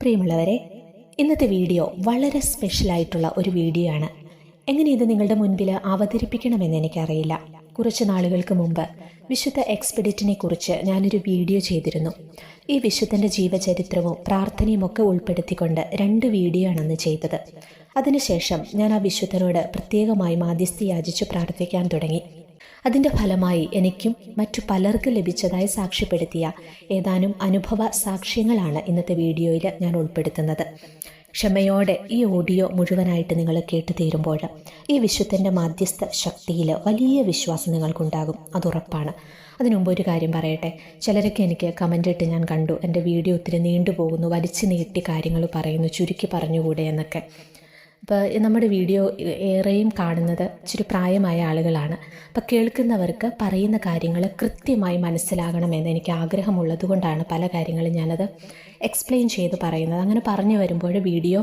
പ്രിയമുള്ളവരെ ഇന്നത്തെ വീഡിയോ വളരെ സ്പെഷ്യലായിട്ടുള്ള ഒരു വീഡിയോ ആണ് എങ്ങനെ ഇത് നിങ്ങളുടെ മുൻപിൽ അവതരിപ്പിക്കണമെന്ന് എനിക്കറിയില്ല. കുറച്ച് നാളുകൾക്ക് മുമ്പ് വിശുദ്ധ എക്സ്പെഡിറ്റിനെ കുറിച്ച് ഞാനൊരു വീഡിയോ ചെയ്തിരുന്നു. ഈ വിശുദ്ധന്റെ ജീവചരിത്രവും പ്രാർത്ഥനയും ഒക്കെ ഉൾപ്പെടുത്തിക്കൊണ്ട് രണ്ട് വീഡിയോ ആണെന്ന് ചെയ്തത് അതിനുശേഷം ഞാൻ ആ വിശുദ്ധനോട് പ്രത്യേകമായി മാധ്യസ്ഥി യാചിച്ചു പ്രാർത്ഥിക്കാൻ തുടങ്ങി. അതിന്റെ ഫലമായി എനിക്കും മറ്റു പലർക്കും ലഭിച്ചതായി സാക്ഷ്യപ്പെടുത്തിയ ഏതാനും അനുഭവ സാക്ഷ്യങ്ങളാണ് ഇന്നത്തെ വീഡിയോയിൽ ഞാൻ ഉൾപ്പെടുത്തുന്നത്. ക്ഷമയോടെ ഈ ഓഡിയോ മുഴുവനായിട്ട് നിങ്ങൾ കേട്ടു തീരുമ്പോൾ ഈ വിശ്വത്തിന്റെ മാധ്യസ്ഥ ശക്തിയിൽ വലിയ വിശ്വാസം നിങ്ങൾക്കുണ്ടാകും. അതുറപ്പാണ് അതിനുമുമ്പ് ഒരു കാര്യം പറയട്ടെ. ചിലരൊക്കെ എനിക്ക് കമന്റ് ഇട്ട് ഞാൻ കണ്ടു. എന്റെ വീഡിയോ ഒത്തിരി നീണ്ടുപോകുന്നു. വലിച്ചു നീട്ടി കാര്യങ്ങൾ പറയുന്നു. ചുരുക്കി പറഞ്ഞുകൂടെ എന്നൊക്കെ. അപ്പോൾ നമ്മുടെ വീഡിയോ ഏറെയും കാണുന്നത് ഇച്ചിരി പ്രായമായ ആളുകളാണ്. അപ്പോൾ കേൾക്കുന്നവർക്ക് പറയുന്ന കാര്യങ്ങൾ കൃത്യമായി മനസ്സിലാകണമെന്ന് എനിക്ക് ആഗ്രഹമുള്ളത് കൊണ്ടാണ് പല കാര്യങ്ങളും ഞാനത് എക്സ്പ്ലെയിൻ ചെയ്ത് പറയുന്നത്. അങ്ങനെ പറഞ്ഞു വരുമ്പോൾ വീഡിയോ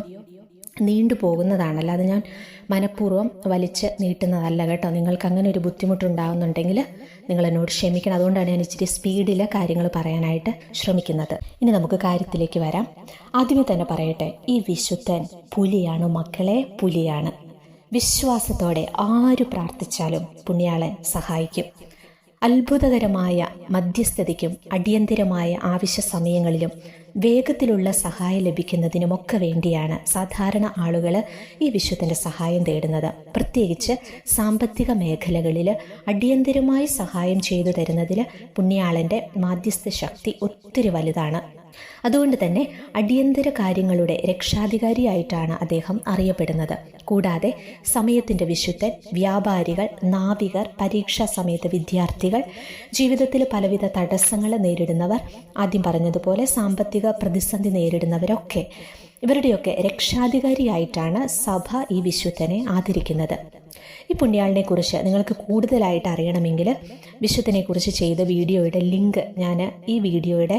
നീണ്ടു പോകുന്നതാണ് അല്ലാതെ ഞാൻ മനഃപൂർവം വലിച്ച് നീട്ടുന്നതല്ല കേട്ടോ. നിങ്ങൾക്ക് അങ്ങനെ ഒരു ബുദ്ധിമുട്ടുണ്ടാകുന്നുണ്ടെങ്കിൽ നിങ്ങൾ എന്നോട് ക്ഷമിക്കണം. അതുകൊണ്ടാണ് ഞാൻ ഇച്ചിരി സ്പീഡിൽ കാര്യങ്ങൾ പറയാനായിട്ട് ശ്രമിക്കുന്നത്. ഇനി നമുക്ക് കാര്യത്തിലേക്ക് വരാം. ആദ്യമേ തന്നെ പറയട്ടെ ഈ വിശുദ്ധൻ പുലിയാണ് മക്കളെ പുലിയാണ്. വിശ്വാസത്തോടെ ആര് പ്രാർത്ഥിച്ചാലും പുണ്യാളൻ സഹായിക്കും. അത്ഭുതകരമായ മധ്യസ്ഥതയ്ക്കും അടിയന്തിരമായ ആവശ്യ സമയങ്ങളിലും വേഗത്തിലുള്ള സഹായം ലഭിക്കുന്നതിനുമൊക്കെ വേണ്ടിയാണ് സാധാരണ ആളുകൾ ഈ വിശ്വത്തിന്റെ സഹായം തേടുന്നത്. പ്രത്യേകിച്ച് സാമ്പത്തിക മേഖലകളിൽ അടിയന്തിരമായി സഹായം ചെയ്തു തരുന്നതിൽ പുണ്യാളന്റെ മാധ്യസ്ഥ ശക്തി ഒത്തിരി വലുതാണ്. അതുകൊണ്ട് തന്നെ അടിയന്തര കാര്യങ്ങളുടെ രക്ഷാധികാരിയായിട്ടാണ് അദ്ദേഹം അറിയപ്പെടുന്നത്. കൂടാതെ സമയത്തിന്റെ വിശുദ്ധൻ വ്യാപാരികൾ നാവികർ പരീക്ഷാ സമയത്ത് വിദ്യാർത്ഥികൾ ജീവിതത്തിൽ പലവിധ തടസ്സങ്ങൾ നേരിടുന്നവർ ആദ്യം പറഞ്ഞതുപോലെ സാമ്പത്തിക പ്രതിസന്ധി നേരിടുന്നവരൊക്കെ ഇവരുടെയൊക്കെ രക്ഷാധികാരിയായിട്ടാണ് സഭ ഈ വിശുദ്ധനെ ആദരിക്കുന്നത്. ഈ പുണ്യാളിനെ കുറിച്ച് നിങ്ങൾക്ക് കൂടുതലായിട്ട് അറിയണമെങ്കിൽ വിശുദ്ധനെ കുറിച്ച് ചെയ്ത വീഡിയോയുടെ ലിങ്ക് ഞാൻ ഈ വീഡിയോയുടെ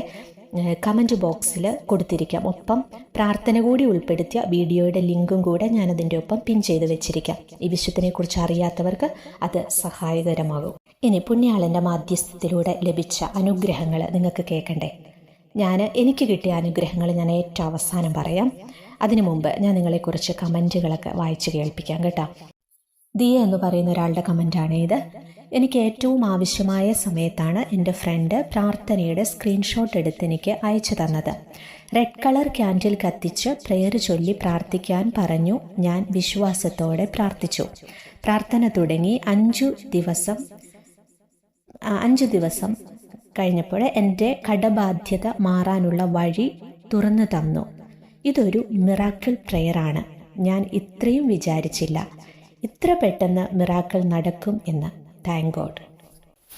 കമന്റ് ബോക്സിൽ കൊടുത്തിരിക്കാം. ഒപ്പം പ്രാർത്ഥന കൂടി ഉൾപ്പെടുത്തിയ വീഡിയോയുടെ ലിങ്കും കൂടെ ഞാൻ അതിന്റെ ഒപ്പം പിൻ ചെയ്ത് വെച്ചിരിക്കാം. ഈ വിശുദ്ധനെക്കുറിച്ച് അറിയാത്തവർക്ക് അത് സഹായകരമാകും. ഇനി പുണ്യാളന്റെ മാധ്യസ്ഥത്തിലൂടെ ലഭിച്ച അനുഗ്രഹങ്ങൾ നിങ്ങൾക്ക് കേൾക്കണ്ടേ? ഞാൻ എനിക്ക് കിട്ടിയ അനുഗ്രഹങ്ങൾ ഞാൻ ഏറ്റവും അവസാനം പറയാം. അതിനു മുമ്പ് ഞാൻ നിങ്ങളെക്കുറിച്ച് കമന്റുകളൊക്കെ വായിച്ച് കേൾപ്പിക്കാം കേട്ടോ. ദിയ എന്ന് പറയുന്ന ഒരാളുടെ കമന്റാണ് ഇത്. എനിക്ക് ഏറ്റവും ആവശ്യമായ സമയത്താണ് എന്റെ ഫ്രണ്ട് പ്രാർത്ഥനയുടെ സ്ക്രീൻഷോട്ട് എടുത്ത് എനിക്ക് അയച്ചു തന്നത്. റെഡ് കളർ ക്യാൻഡിൽ കത്തിച്ച് പ്രെയർ ചൊല്ലി പ്രാർത്ഥിക്കാൻ പറഞ്ഞു. ഞാൻ വിശ്വാസത്തോടെ പ്രാർത്ഥിച്ചു. പ്രാർത്ഥന തുടങ്ങി അഞ്ചു ദിവസം അഞ്ചു ദിവസം കഴിഞ്ഞപ്പോൾ എന്റെ കടബാധ്യത മാറാനുള്ള വഴി തുറന്നു തന്നു. ഇതൊരു മിറാക്കിൾ പ്രെയറാണ് ഞാൻ ഇത്രയും വിചാരിച്ചില്ല. ഇത്ര പെട്ടെന്ന് മിറാക്കിൾ നടക്കും എന്ന്. താങ്ക് ഗോഡ്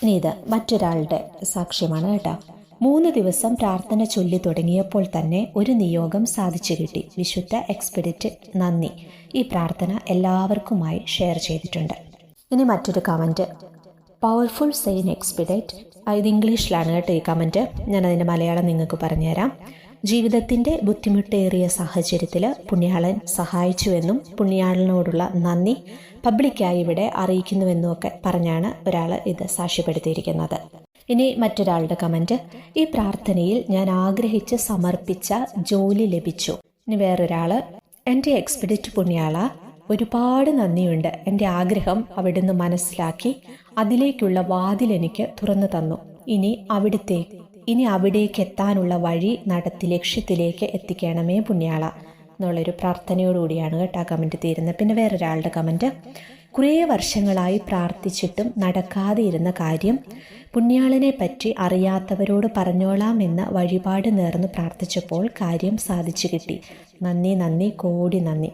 ഇനി ഇത് മറ്റൊരാളുടെ സാക്ഷ്യമാണ് കേട്ടോ. മൂന്ന് ദിവസം പ്രാർത്ഥന ചൊല്ലി തുടങ്ങിയപ്പോൾ തന്നെ ഒരു നിയോഗം സാധിച്ചു കിട്ടി. വിശുദ്ധ എക്സ്പെഡിറ്റ് നന്ദി. ഈ പ്രാർത്ഥന എല്ലാവർക്കുമായി ഷെയർ ചെയ്തിട്ടുണ്ട്. ഇനി മറ്റൊരു കമന്റ് പവർഫുൾ സെയിൻ എക്സ്പെഡേറ്റ് ഇത് ഇംഗ്ലീഷിലാണ് കേട്ടോ ഈ കമന്റ് ഞാനതിന്റെ മലയാളം നിങ്ങൾക്ക് പറഞ്ഞുതരാം. ജീവിതത്തിന്റെ ബുദ്ധിമുട്ടേറിയ സാഹചര്യത്തിൽ പുണ്യാളൻ സഹായിച്ചുവെന്നും പുണ്യാളനോടുള്ള നന്ദി പബ്ലിക്കായി ഇവിടെ അറിയിക്കുന്നുവെന്നും ഒക്കെ പറഞ്ഞാണ് ഒരാൾ ഇത് സാക്ഷ്യപ്പെടുത്തിയിരിക്കുന്നത്. ഇനി മറ്റൊരാളുടെ കമന്റ്. ഈ പ്രാർത്ഥനയിൽ ഞാൻ ആഗ്രഹിച്ച് സമർപ്പിച്ച ജോലി ലഭിച്ചു. ഇനി വേറൊരാൾ എന്റെ എക്സ്പെഡിറ്റ് പുണ്യാള ഒരുപാട് നന്ദിയുണ്ട്. എന്റെ ആഗ്രഹം അവിടുന്ന് മനസ്സിലാക്കി അതിലേക്കുള്ള വാതിൽ എനിക്ക് തുറന്നു തന്നു. ഇനി അവിടുത്തെ ഇനി അവിടേക്ക് എത്താനുള്ള വഴി നടത്തി ലക്ഷ്യത്തിലേക്ക് എത്തിക്കണമേ പുണ്യാള. എന്നുള്ളൊരു പ്രാർത്ഥനയോടുകൂടിയാണ് കേട്ടോ ആ കമന്റ് തീരുന്നത്. പിന്നെ വേറൊരാളുടെ കമന്റ് കുറേ വർഷങ്ങളായി പ്രാർത്ഥിച്ചിട്ടും നടക്കാതെ ഇരുന്ന കാര്യം പുണ്യാളനെ പറ്റി അറിയാത്തവരോട് പറഞ്ഞോളാം എന്ന വഴിപാട് നേർന്ന് പ്രാർത്ഥിച്ചപ്പോൾ കാര്യം സാധിച്ചു കിട്ടി. നന്ദി നന്ദി കോടി നന്ദി.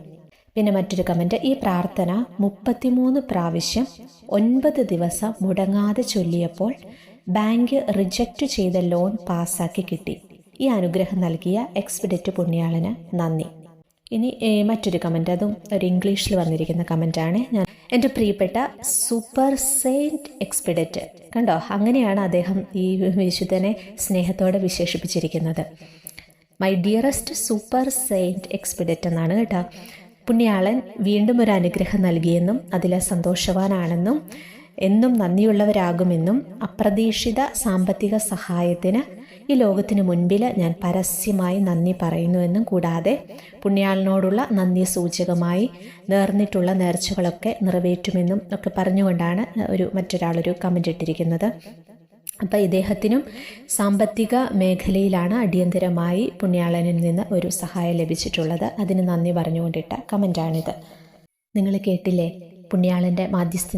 പിന്നെ മറ്റൊരു കമന്റ് ഈ പ്രാർത്ഥന മുപ്പത്തിമൂന്ന് പ്രാവശ്യം ഒൻപത് ദിവസം മുടങ്ങാതെ ചൊല്ലിയപ്പോൾ ബാങ്ക് റിജക്റ്റ് ചെയ്ത ലോൺ പാസ്സാക്കി കിട്ടി. ഈ അനുഗ്രഹം നൽകിയ എക്സ്പിഡറ്റ് പുണ്യാളന് നന്ദി. ഇനി മറ്റൊരു കമന്റ് അതും ഒരു ഇംഗ്ലീഷിൽ വന്നിരിക്കുന്ന കമന്റാണ് ഞാൻ എന്റെ പ്രിയപ്പെട്ട സൂപ്പർ സെയിന്റ് എക്സ്പിഡറ്റ് കണ്ടോ? അങ്ങനെയാണ് അദ്ദേഹം ഈ വിശുദ്ധനെ സ്നേഹത്തോടെ വിശേഷിപ്പിച്ചിരിക്കുന്നത്. My dearest super saint Expedite എന്നാണ് കേട്ടോ. പുണ്യാളൻ വീണ്ടും ഒരു അനുഗ്രഹം നൽകിയെന്നും അതിലെ സന്തോഷവാനാണെന്നും എന്നും നന്ദിയുള്ളവരാകുമെന്നും അപ്രതീക്ഷിത സാമ്പത്തിക സഹായത്തിന് ഈ ലോകത്തിന് മുൻപിൽ ഞാൻ പരസ്യമായി നന്ദി പറയുന്നുവെന്നും കൂടാതെ പുണ്യാളിനോടുള്ള നന്ദി സൂചകമായി നേർന്നിട്ടുള്ള നേർച്ചകളൊക്കെ നിറവേറ്റുമെന്നും ഒക്കെ പറഞ്ഞുകൊണ്ടാണ് ഒരു മറ്റൊരാളൊരു കമന്റ് ഇട്ടിരിക്കുന്നത്. അപ്പോൾ ഇദ്ദേഹത്തിനും സാമ്പത്തിക മേഖലയിലാണ് അടിയന്തരമായി പുണ്യാളനിൽ നിന്ന് ഒരു സഹായം ലഭിച്ചിട്ടുള്ളത്. അതിന് നന്ദി പറഞ്ഞുകൊണ്ടിട്ട കമന്റാണിത് നിങ്ങൾ കേട്ടില്ലേ? പുണ്യാളന്റെ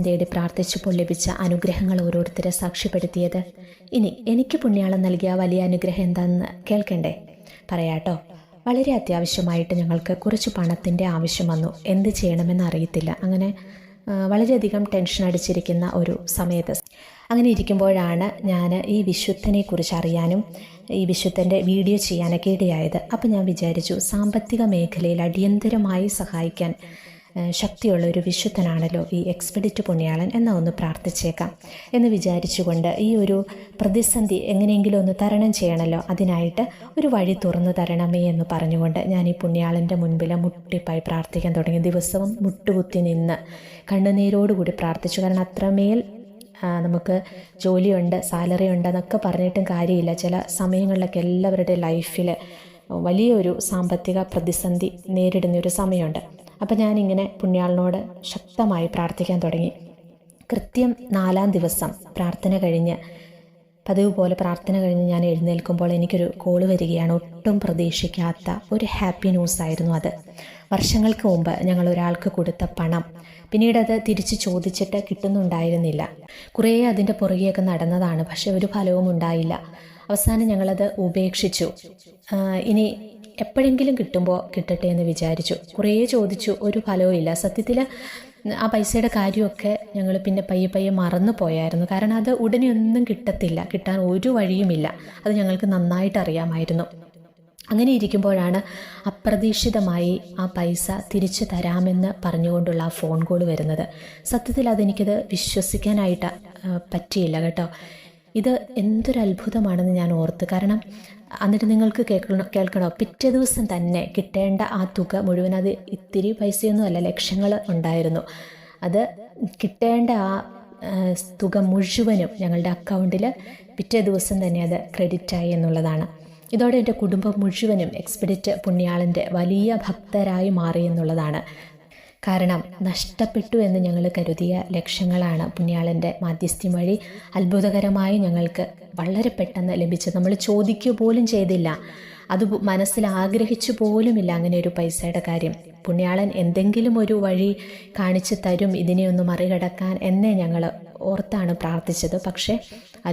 തേടി പ്രാർത്ഥിച്ചപ്പോൾ ലഭിച്ച അനുഗ്രഹങ്ങൾ ഓരോരുത്തരെ സാക്ഷ്യപ്പെടുത്തിയത്. ഇനി എനിക്ക് പുണ്യാളം നൽകിയ വലിയ അനുഗ്രഹം എന്താണെന്ന് കേൾക്കണ്ടേ? പറയാട്ടോ. വളരെ അത്യാവശ്യമായിട്ട് ഞങ്ങൾക്ക് കുറച്ച് പണത്തിന്റെ ആവശ്യം വന്നു. എന്ത് ചെയ്യണമെന്ന് അറിയത്തില്ല. അങ്ങനെ വളരെയധികം ടെൻഷൻ അടിച്ചിരിക്കുന്ന ഒരു സമയത്ത്. അങ്ങനെ ഇരിക്കുമ്പോഴാണ് ഞാൻ ഈ വിശുദ്ധനെ കുറിച്ച് അറിയാനും ഈ വിശുദ്ധന്റെ വീഡിയോ ചെയ്യാനൊക്കെ ഇടയായത്. അപ്പം ഞാൻ വിചാരിച്ചു സാമ്പത്തിക മേഖലയിൽ അടിയന്തരമായി സഹായിക്കാൻ ശക്തിയുള്ള ഒരു വിശുദ്ധനാണല്ലോ ഈ എക്സ്പെഡിറ്റ് പുണ്യാളൻ എന്ന ഒന്ന് പ്രാർത്ഥിച്ചേക്കാം. എന്ന് വിചാരിച്ചുകൊണ്ട് ഈ ഒരു പ്രതിസന്ധി എങ്ങനെയെങ്കിലും ഒന്ന് തരണം ചെയ്യണമല്ലോ അതിനായിട്ട് ഒരു വഴി തുറന്നു തരണമേ എന്ന് പറഞ്ഞുകൊണ്ട് ഞാൻ ഈ പുണ്യാളന്റെ മുൻപിൽ മുട്ടിപ്പായി പ്രാർത്ഥിക്കാൻ തുടങ്ങി. ദിവസവും മുട്ടുകുത്തി നിന്ന് കണ്ണുനീരോടുകൂടി പ്രാർത്ഥിച്ചു. കാരണം അത്രമേൽ നമുക്ക് ജോലിയുണ്ട് സാലറി ഉണ്ട് എന്നൊക്കെ പറഞ്ഞിട്ടും കാര്യമില്ല. ചില സമയങ്ങളിലൊക്കെ എല്ലാവരുടെ ലൈഫിൽ വലിയൊരു സാമ്പത്തിക പ്രതിസന്ധി നേരിടുന്ന ഒരു സമയമുണ്ട്. അപ്പം ഞാനിങ്ങനെ പുണ്യാളിനോട് ശക്തമായി പ്രാർത്ഥിക്കാൻ തുടങ്ങി. കൃത്യം നാലാം ദിവസം പ്രാർത്ഥന കഴിഞ്ഞ് പതിവ് പോലെ പ്രാർത്ഥന കഴിഞ്ഞ് ഞാൻ എഴുന്നേൽക്കുമ്പോൾ എനിക്കൊരു കോൾ വരികയാണ്. ഒട്ടും പ്രതീക്ഷിക്കാത്ത ഒരു ഹാപ്പി ന്യൂസ് ആയിരുന്നു അത്. വർഷങ്ങൾക്ക് മുമ്പ് ഞങ്ങൾ ഒരാൾക്ക് കൊടുത്ത പണം. പിന്നീട് അത് തിരിച്ച് ചോദിച്ചിട്ട് കിട്ടുന്നുണ്ടായിരുന്നില്ല. കുറേ അതിന്റെ പുറകെയൊക്കെ നടന്നതാണ് പക്ഷെ ഒരു ഫലവും ഉണ്ടായില്ല അവസാനം ഞങ്ങളത് ഉപേക്ഷിച്ചു. ഇനി എപ്പോഴെങ്കിലും കിട്ടുമ്പോൾ കിട്ടട്ടെ എന്ന് വിചാരിച്ചു. കുറേ ചോദിച്ചു. ഒരു ഫലവും ഇല്ല. സത്യത്തിൽ ആ പൈസയുടെ കാര്യമൊക്കെ ഞങ്ങൾ പിന്നെ പയ്യെ പയ്യെ മറന്നു പോയായിരുന്നു. കാരണം അത് ഉടനെ ഒന്നും കിട്ടത്തില്ല. കിട്ടാൻ ഒരു വഴിയുമില്ല. അത് ഞങ്ങൾക്ക് നന്നായിട്ട് അറിയാമായിരുന്നു. അങ്ങനെ ഇരിക്കുമ്പോഴാണ് അപ്രതീക്ഷിതമായി ആ പൈസ തിരിച്ചു തരാമെന്ന് പറഞ്ഞുകൊണ്ടുള്ള ആ ഫോൺ കോൾ വരുന്നത്. സത്യത്തിൽ അതെനിക്കത് വിശ്വസിക്കാനായിട്ട് പറ്റിയില്ല കേട്ടോ. ഇത് എന്തൊരു അത്ഭുതമാണെന്ന് ഞാൻ ഓർത്ത്. കാരണം എന്നിട്ട് നിങ്ങൾക്ക് കേൾക്കണം കേൾക്കണോ? പിറ്റേ ദിവസം തന്നെ കിട്ടേണ്ട ആ തുക മുഴുവൻ അത് ഇത്തിരി പൈസയൊന്നും അല്ല ലക്ഷങ്ങൾ ഉണ്ടായിരുന്നു. അത് കിട്ടേണ്ട ആ തുക മുഴുവനും ഞങ്ങളുടെ അക്കൗണ്ടിൽ പിറ്റേ ദിവസം തന്നെ അത് ക്രെഡിറ്റായി എന്നുള്ളതാണ്. ഇതോടെ എന്റെ കുടുംബം മുഴുവനും എക്സ്പെഡിറ്റ് പുണ്യാളന്റെ വലിയ ഭക്തരായി മാറി എന്നുള്ളതാണ്. കാരണം നഷ്ടപ്പെട്ടു എന്ന് ഞങ്ങൾ കരുതിയ ലക്ഷ്യങ്ങളാണ് പുണ്യാളന്റെ മാധ്യസ്ഥ്യം വഴി അത്ഭുതകരമായി ഞങ്ങൾക്ക് വളരെ പെട്ടെന്ന് ലഭിച്ചത്. നമ്മൾ ചോദിക്കുക പോലും ചെയ്തില്ല. അത് മനസ്സിൽ ആഗ്രഹിച്ചു പോലുമില്ല അങ്ങനെ ഒരു പൈസയുടെ കാര്യം. പുണ്യാളൻ എന്തെങ്കിലും ഒരു വഴി കാണിച്ചു തരും ഇതിനെ ഒന്ന് മറികടക്കാൻ എന്നേ ഞങ്ങൾ ഓർത്താണ് പ്രാർത്ഥിച്ചത്. പക്ഷേ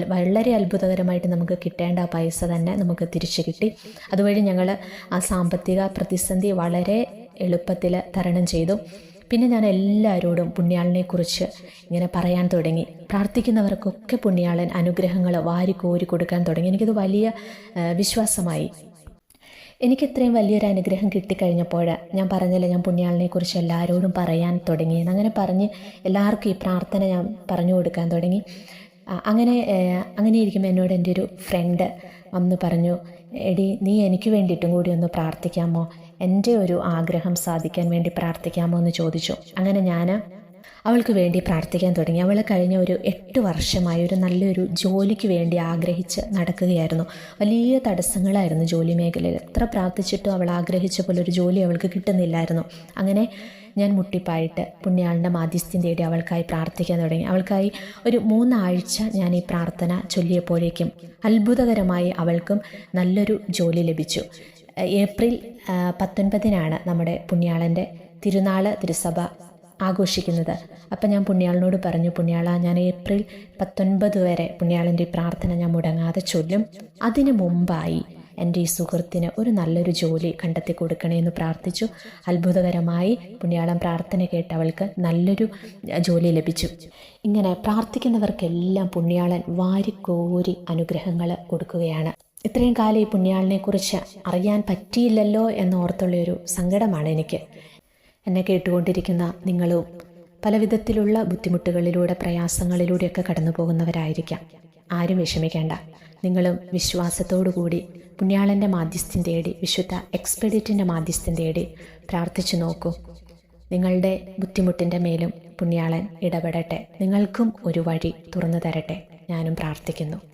വളരെ അത്ഭുതകരമായിട്ട് നമുക്ക് കിട്ടേണ്ട പൈസ തന്നെ നമുക്ക് തിരിച്ചു കിട്ടി. അതുവഴി ഞങ്ങൾ ആ സാമ്പത്തിക പ്രതിസന്ധി വളരെ എളുപ്പത്തിൽ തരണം ചെയ്തു. പിന്നെ ഞാൻ എല്ലാവരോടും പുണ്യാളിനെക്കുറിച്ച് ഇങ്ങനെ പറയാൻ തുടങ്ങി. പ്രാർത്ഥിക്കുന്നവർക്കൊക്കെ പുണ്യാളൻ അനുഗ്രഹങ്ങൾ വാരിക്കോരി കൊടുക്കാൻ തുടങ്ങി. എനിക്കത് വലിയ വിശ്വാസമായി. എനിക്ക് ഇത്രയും വലിയൊരു അനുഗ്രഹം കിട്ടിക്കഴിഞ്ഞപ്പോൾ ഞാൻ പറഞ്ഞില്ല ഞാൻ പുണ്യാളിനെക്കുറിച്ച് എല്ലാവരോടും പറയാൻ തുടങ്ങി. അങ്ങനെ പറഞ്ഞ് എല്ലാവർക്കും ഈ പ്രാർത്ഥന ഞാൻ പറഞ്ഞു കൊടുക്കാൻ തുടങ്ങി. അങ്ങനെ അങ്ങനെ ഇരിക്കുമ്പോൾ എന്നോട് എന്റെ ഒരു ഫ്രണ്ട് വന്ന് പറഞ്ഞു എടി നീ എനിക്ക് വേണ്ടിയിട്ടും കൂടി ഒന്ന് പ്രാർത്ഥിക്കാമോ? എന്റെ ഒരു ആഗ്രഹം സാധിക്കാൻ വേണ്ടി പ്രാർത്ഥിക്കാമോ എന്ന് ചോദിച്ചു. അങ്ങനെ ഞാൻ അവൾക്ക് വേണ്ടി പ്രാർത്ഥിക്കാൻ തുടങ്ങി. അവൾ കഴിഞ്ഞ ഒരു എട്ട് വർഷമായി ഒരു നല്ലൊരു ജോലിക്ക് വേണ്ടി ആഗ്രഹിച്ച് നടക്കുകയായിരുന്നു. വലിയ തടസ്സങ്ങളായിരുന്നു ജോലി മേഖലയിൽ. എത്ര പ്രാർത്ഥിച്ചിട്ടും അവൾ ആഗ്രഹിച്ച പോലെ ഒരു ജോലി അവൾക്ക് കിട്ടുന്നില്ലായിരുന്നു. അങ്ങനെ ഞാൻ മുട്ടിപ്പായിട്ട് പുണ്യാളിന്റെ മാധ്യസ്ഥ്യം തേടി അവൾക്കായി പ്രാർത്ഥിക്കാൻ തുടങ്ങി. അവൾക്കായി ഒരു മൂന്നാഴ്ച ഞാൻ ഈ പ്രാർത്ഥന ചൊല്ലിയപ്പോഴേക്കും അത്ഭുതകരമായി അവൾക്കും നല്ലൊരു ജോലി ലഭിച്ചു. ഏപ്രിൽ പത്തൊൻപതിനാണ് നമ്മുടെ പുണ്യാളന്റെ തിരുനാൾ തിരുസഭ ആഘോഷിക്കുന്നത്. അപ്പം ഞാൻ പുണ്യാളിനോട് പറഞ്ഞു പുണ്യാള ഞാൻ ഏപ്രിൽ പത്തൊൻപത് വരെ പുണ്യാളന്റെ പ്രാർത്ഥന ഞാൻ മുടങ്ങാതെ ചൊല്ലും. അതിനു മുമ്പായി എന്റെ ഈ സുഹൃത്തിന് ഒരു നല്ലൊരു ജോലി കണ്ടെത്തി കൊടുക്കണേ എന്ന് പ്രാർത്ഥിച്ചു. അത്ഭുതകരമായി പുണ്യാളം പ്രാർത്ഥന കേട്ട് അവൾക്ക് നല്ലൊരു ജോലി ലഭിച്ചു. ഇങ്ങനെ പ്രാർത്ഥിക്കുന്നവർക്കെല്ലാം പുണ്യാളൻ വാരിക്കോരി അനുഗ്രഹങ്ങൾ കൊടുക്കുകയാണ്. ഇത്രയും കാലം ഈ പുണ്യാളിനെക്കുറിച്ച് അറിയാൻ പറ്റിയില്ലല്ലോ എന്നോർത്തുള്ള ഒരു സങ്കടമാണ് എനിക്ക്. എന്നെ കേട്ടുകൊണ്ടിരിക്കുന്ന നിങ്ങളും പല വിധത്തിലുള്ള ബുദ്ധിമുട്ടുകളിലൂടെ പ്രയാസങ്ങളിലൂടെയൊക്കെ കടന്നു പോകുന്നവരായിരിക്കാം ആരും വിഷമിക്കേണ്ട. നിങ്ങളും വിശ്വാസത്തോടു കൂടി പുണ്യാളന്റെ മാധ്യസ്ഥ്യം തേടി വിശുദ്ധ എക്സ്പെഡിറ്റിന്റെ മാധ്യസ്ഥ്യം തേടി പ്രാർത്ഥിച്ചു നോക്കൂ. നിങ്ങളുടെ ബുദ്ധിമുട്ടിന്റെ മേലും പുണ്യാളൻ ഇടപെടട്ടെ. നിങ്ങൾക്കും ഒരു വഴി തുറന്നു തരട്ടെ. ഞാനും പ്രാർത്ഥിക്കുന്നു.